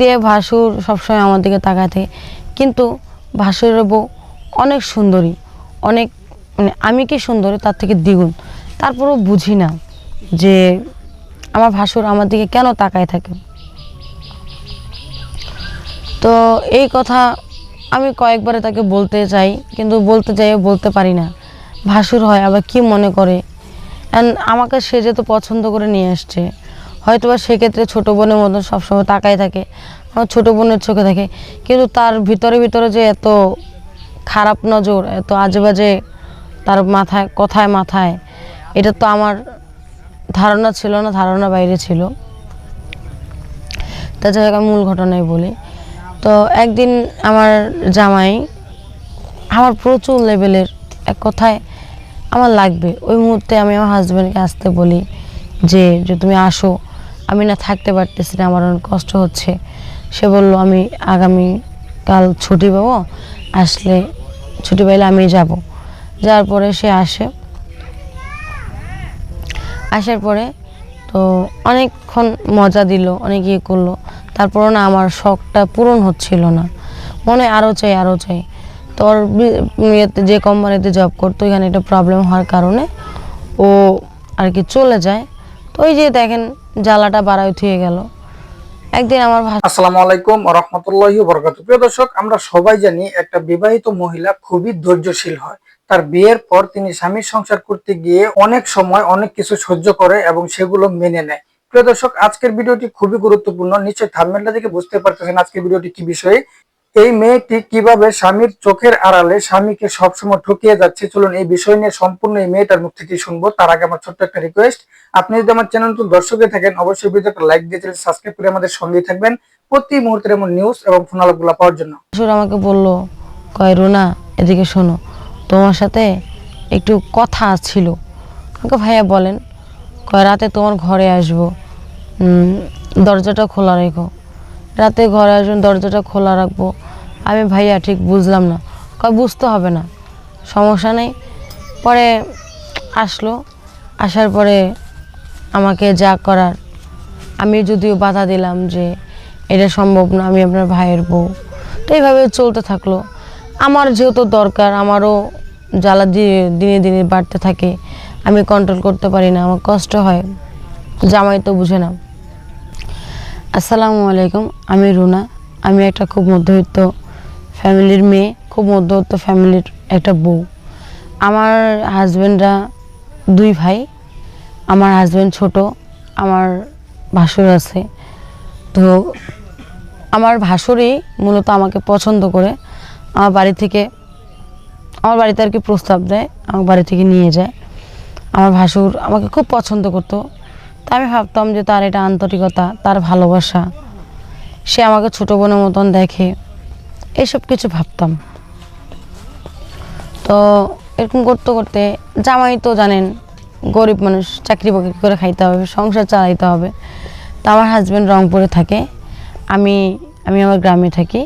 দিয়ে ভাসুর সবসময় আমার দিকে তাকায় থাকে কিন্তু ভাসুরের বউ অনেক সুন্দরী, অনেক মানে আমি কি সুন্দরী তার থেকে দ্বিগুণ। তারপরেও বুঝি না যে আমার ভাসুর আমার দিকে কেন তাকায় থাকে। তো এই কথা আমি কয়েকবারে তাকে বলতে চাই, কিন্তু বলতে চাই বলতে পারি না। ভাসুর হয় আবার কি মনে করে? অ্যান্ড আমাকে সে যেহেতু পছন্দ করে নিয়ে আসছে। হয়তো বা সেক্ষেত্রে ছোটো বোনের মতন সবসময় তাকাই থাকে আমার ছোটো বোনের চোখে থাকে কিন্তু তার ভিতরে ভিতরে যে এত খারাপ নজর, এত আজে বাজে তার মাথায়, কথায় মাথায়, এটা তো আমার ধারণা ছিল না, ধারণা বাইরে ছিল। তা যাই হোক, আমি মূল ঘটনায় বলি। তো একদিন আমার জামাই আমার প্রচুর লেভেলের এক কথায় আমার লাগবে। ওই মুহূর্তে আমি আমার হাজব্যান্ডকে আসতে বলি যে যে তুমি আসো। আমি না থাকতে পারতেছি না, আমার অনেক কষ্ট হচ্ছে। সে বলল, আমি আগামী কাল ছুটি পাবো, আসলে ছুটি পাইলে আমি যাব। যাওয়ার পরে সে আসে। আসার পরে তো অনেকক্ষণ মজা দিল, অনেক ইয়ে করল। তারপরও না আমার শখটা পূরণ হচ্ছিল না। মনে আরও চাই আরও চাই। তোর ইয়েতে যে কোম্পানিতে জব করতো এখানে একটা প্রবলেম হওয়ার কারণে ও আর কি চলে যায়। তো ওই যে দেখেন জ্বালাটা বাড়ায় থুয়ে গেল। একদিন আমার আসসালামু আলাইকুম রহমতুল্লাহি বরকাত প্রিয় দর্শক, আমরা সবাই জানি একটা বিবাহিত মহিলা খুবই ধৈর্যশীল হয়। তার বিয়ের পর তিনি স্বামীর সংসার করতে গিয়ে অনেক সময় অনেক কিছু সহ্য করে এবং সেগুলো মেনে নেয়। প্রিয় দর্শক, আজকের ভিডিওটি খুবই গুরুত্বপূর্ণ। নিশ্চয়ই থাম্বনেলটা দেখে বুঝতে পারতেছেন আজকের ভিডিওটি কি বিষয়ে। এই মেয়েটি কীভাবে স্বামীর চোখের আড়ালে স্বামীকে সবসময় ঠকিয়ে যাচ্ছে? চলুন এই বিষয় নিয়ে সম্পূর্ণ এই মেয়েটার মুখ থেকে শুনব। তার আগে আমার ছোট্ট একটা রিকোয়েস্ট আপনি যদি আমার চ্যানেল তো দর্শকে থাকেন, অবশ্যই ভিডিওটা লাইক দিয়ে সাবস্ক্রাইব করে আমাদের সঙ্গেই থাকবেন প্রতি মুহূর্তের এমন নিউজ এবং ফোন আলাপগুলো পাওয়ার জন্য। আমাকে বলল, কয় রুনা, এদিকে শোনো, তোমার সাথে একটু কথা ছিল। আমাকে ভাইয়া, বলেন, কয় রাতে তোমার ঘরে আসব? দরজাটা খোলা রেখো। রাতে ঘরে আসুন দরজাটা খোলা রাখব। আমি, ভাইয়া, ঠিক বুঝলাম না। কয়, বুঝতে হবে না, সমস্যা নেই। পরে আসলো। আসার পরে আমাকে যা করার, আমি যদিও বাধা দিলাম যে এটা সম্ভব না, আমি আপনার ভাইয়ের বউ। তো এইভাবে চলতে থাকল। আমার যেহেতু দরকার, আমারও জ্বালা দিয়ে দিনে দিনে বাড়তে থাকে। আমি কন্ট্রোল করতে পারি না, আমার কষ্ট হয়। জামাই তো বুঝে না। আসসালামু আলাইকুম, আমি রুনা। আমি একটা খুব মধ্যবিত্ত ফ্যামিলির মেয়ে, খুব মধ্যবিত্ত ফ্যামিলির একটা বউ। আমার হাজব্যান্ডরা দুই ভাই, আমার হাজব্যান্ড ছোট, আমার ভাসুর আছে। তো আমার ভাসুরই মূলত আমাকে পছন্দ করে। আমার বাড়ি থেকে, আমার বাড়িতে আর কি প্রস্তাব দেয়, আমার বাড়ি থেকে নিয়ে যায়। আমার ভাসুর আমাকে খুব পছন্দ করতো। তা আমি ভাবতাম যে তার এটা আন্তরিকতা, তার ভালোবাসা। সে আমাকে ছোটো বোনের মতন দেখে এইসব কিছু ভাবতাম। তো এরকম করতে করতে জামাই তো জানেন, গরিব মানুষ, চাকরি বাকরি করে খাইতে হবে, সংসার চালাইতে হবে। তো আমার হাজব্যান্ড রংপুরে থাকে, আমি আমি আমার গ্রামে থাকি।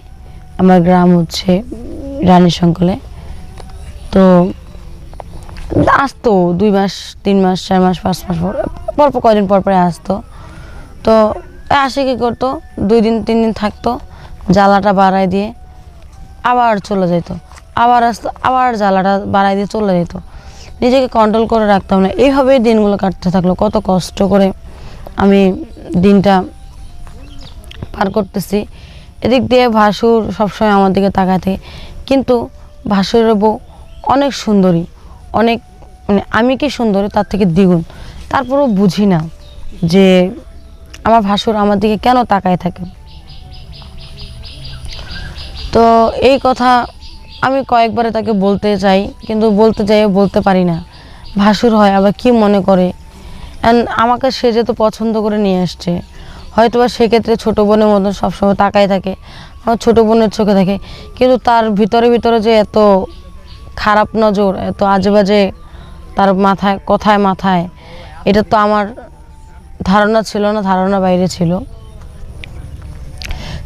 আমার গ্রাম হচ্ছে রানী শঙ্কলে তো, আসতো দুই মাস, তিন মাস, চার মাস, পাঁচ মাস পর। পর পর কয়দিন পর পরে আসতো। তো আসে কী করতো, দুই দিন, তিন দিন থাকতো, জ্বালাটা বাড়ায় দিয়ে আবার চলে যেত আবার আসতো আবার জ্বালাটা বাড়ায় দিয়ে চলে যেত নিজেকে কন্ট্রোল করে রাখতাম না। এইভাবেই দিনগুলো কাটতে থাকল। কত কষ্ট করে আমি দিনটা পার করতেছি। এদিক দিয়ে ভাসুর সবসময় আমার দিকে তাকাতে। কিন্তু ভাসুরের বউ অনেক সুন্দরী। অনেক মানে আমি কি সুন্দরী তার থেকে দ্বিগুণ। তারপরেও বুঝি না যে আমার ভাসুর আমার দিকে কেন তাকায় থাকে। তো এই কথা আমি কয়েকবারে তাকে বলতে চাই, কিন্তু বলতে চাই বলতে পারি না। ভাসুর হয়, আবার কি মনে করে? অ্যান্ড আমাকে সে যেহেতু পছন্দ করে নিয়ে আসছে। হয়তো বা সেক্ষেত্রে ছোটো বোনের মতন সবসময় তাকায় থাকে, আমার ছোটো বোনের চোখে থাকে কিন্তু তার ভিতরে ভিতরে যে এত খারাপ নজর, এত আজে বাজে তার মাথায়, কথায় মাথায় এটা তো আমার ধারণা ছিল না, ধারণা বাইরে ছিল।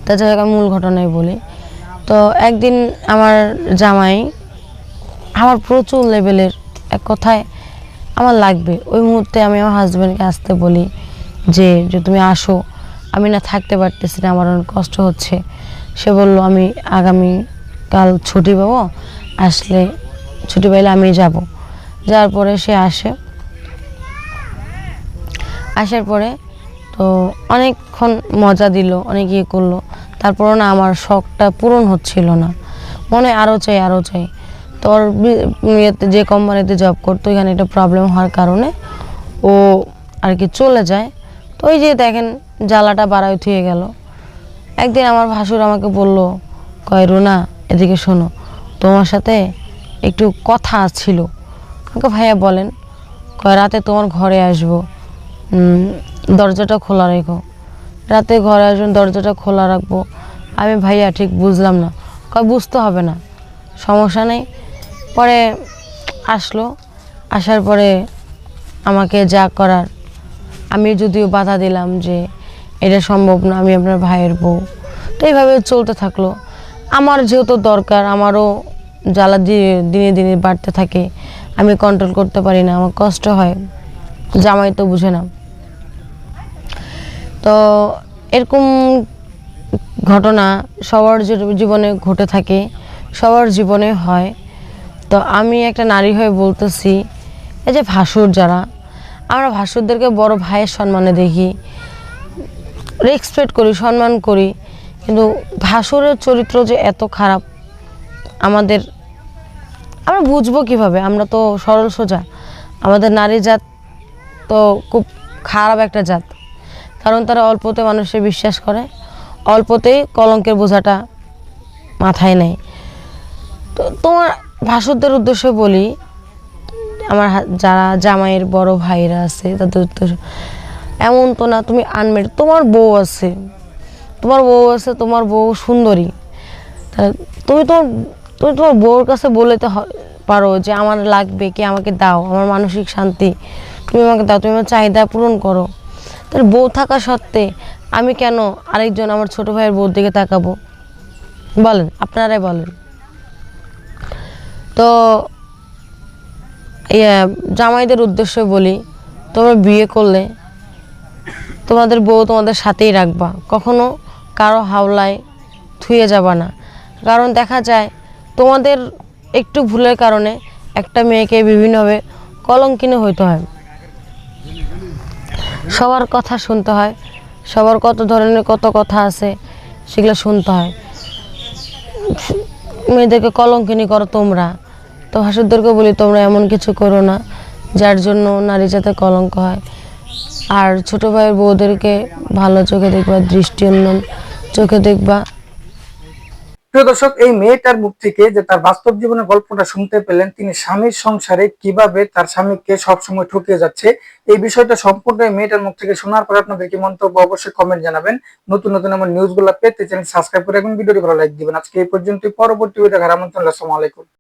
তাছাড়া আমি মূল ঘটনায় বলি। তো একদিন আমার জামাই, আমার প্রচুর লেভেলের এক কথায় আমার লাগবে। ওই মুহূর্তে আমি আমার হাজব্যান্ডকে আসতে বলি যে যে তুমি আসো। আমি না থাকতে পারতেছি না, আমার অনেক কষ্ট হচ্ছে। সে বলল, আমি আগামী কাল ছুটি পাবো, আসলে ছুটি পাইলে আমি যাব। যাওয়ার পরে সে আসে। আসার পরে তো অনেকক্ষণ মজা দিল, অনেক ইয়ে করল। তারপরও না আমার শখটা পূরণ হচ্ছিল না। মনে আরও চাই আরও চাই। তো ওর বি- ইয়েতে যে কোম্পানিতে জব করতো এখানে একটা প্রবলেম হওয়ার কারণে ও আর কি চলে যায়। তো ওই যে দেখেন, জ্বালাটা বাড়াই থুয়ে গেল। একদিন আমার ভাসুর আমাকে বলল, কয় রুনা, এদিকে শোনো, তোমার সাথে একটু কথা ছিল। আমাকে ভাইয়া বলেন, কয় রাতে তোমার ঘরে আসব। দরজাটা খোলা রেখো। রাতে ঘরে আসুন দরজাটা খোলা রাখব। আমি ভাইয়া ঠিক বুঝলাম না। কয়, বুঝতে হবে না। সমস্যা নেই। পরে আসলো। আসার পরে আমাকে যা করার, আমি যদিও বাধা দিলাম যে এটা সম্ভব না, আমি আপনার ভাইয়ের বউ। তো এইভাবে চলতে থাকল। আমার যেহেতু দরকার, আমারও জ্বালা দিয়ে দিনে দিনে বাড়তে থাকে। আমি কন্ট্রোল করতে পারি না, আমার কষ্ট হয়। জামাই তো বুঝে না। তো এরকম ঘটনা সবার জীবনে ঘটে থাকে, সবার জীবনে হয়। তো আমি একটা নারী হয়ে বলতেছি, এই যে ভাসুর যারা, আমরা ভাসুরদেরকে বড় ভাইয়ের সম্মানে দেখি রেসপেক্ট করি, সম্মান করি, কিন্তু ভাসুরের চরিত্র যে এত খারাপ, আমাদের, আমরা বুঝব কীভাবে? আমরা তো সরল সোজা। আমাদের নারী জাত তো খুব খারাপ একটা জাত। কারণ তারা অল্পতে মানুষের বিশ্বাস করে, অল্পতেই কলঙ্কের বোঝাটা মাথায় নেয়। তো তোমার ভাসুরদের উদ্দেশ্যে বলি, আমার যারা জামাইয়ের বড় ভাইরা আছে, তাদের উদ্দেশ্য, এমন তো না তুমি আনমেড তোমার বউ আছে, তোমার বউ আছে, তোমার বউ সুন্দরী। তুমি তোমার তুমি তোমার বউর কাছে বলেতে পারো যে আমার লাগবে কি আমাকে দাও, আমার মানসিক শান্তি, তুমি আমাকে দাও, তুমি আমার চাহিদা পূরণ করো। তাহলে বউ থাকা সত্ত্বে আমি কেন আরেকজন আমার ছোট ভাইয়ের বউর দিকে তাকাবো? বলেন, আপনারাই বলেন। তো ইয়ে জামাইদের উদ্দেশ্যে বলি, তোমরা বিয়ে করলে তোমাদের বউ তোমাদের সাথেই রাখবা। কখনো কারও হাওলায় থুয়ে যাবা না। কারণ দেখা যায়, তোমাদের একটু ভুলের কারণে একটা মেয়েকে বিভিন্নভাবে কলঙ্কিনী হইতে হয়। সবার কথা শুনতে হয়। সবার কত ধরনের কত কথা আছে, সেগুলো শুনতে হয়। মেয়েদেরকে কলঙ্কিনি করো তোমরা। তো হাসুরদেরকে বলি, তোমরা এমন কিছু করো না, যার জন্য নারী যাতে কলঙ্ক হয়। আর ছোটো ভাইয়ের বউদেরকে ভালো চোখে দেখবা, দৃষ্টি উন্নয়ন চোখে দেখবা। প্রিয় দর্শক, এই মেয়েটার মুখ থেকে যে তার বাস্তব জীবনের গল্পটা শুনতে পেলেন, তিনি স্বামীর সংসারে কীভাবে তার স্বামীকে সবসময় ঠকিয়ে যাচ্ছে, এই বিষয়টা সম্পূর্ণ এই মেয়েটার মুখ থেকে শোনার পর আপনাদের কি মন্তব্য অবশ্যই কমেন্ট জানাবেন। নতুন নতুন আমার নিউজগুলো পেতে চ্যানেল সাবস্ক্রাইব করে রাখবেন, ভিডিওটি ভালো লাইক দিবেন। আজকে এই পর্যন্ত পরবর্তী ভিডিও দেখার আমন্ত্রণ আসসালামু আলাইকুম।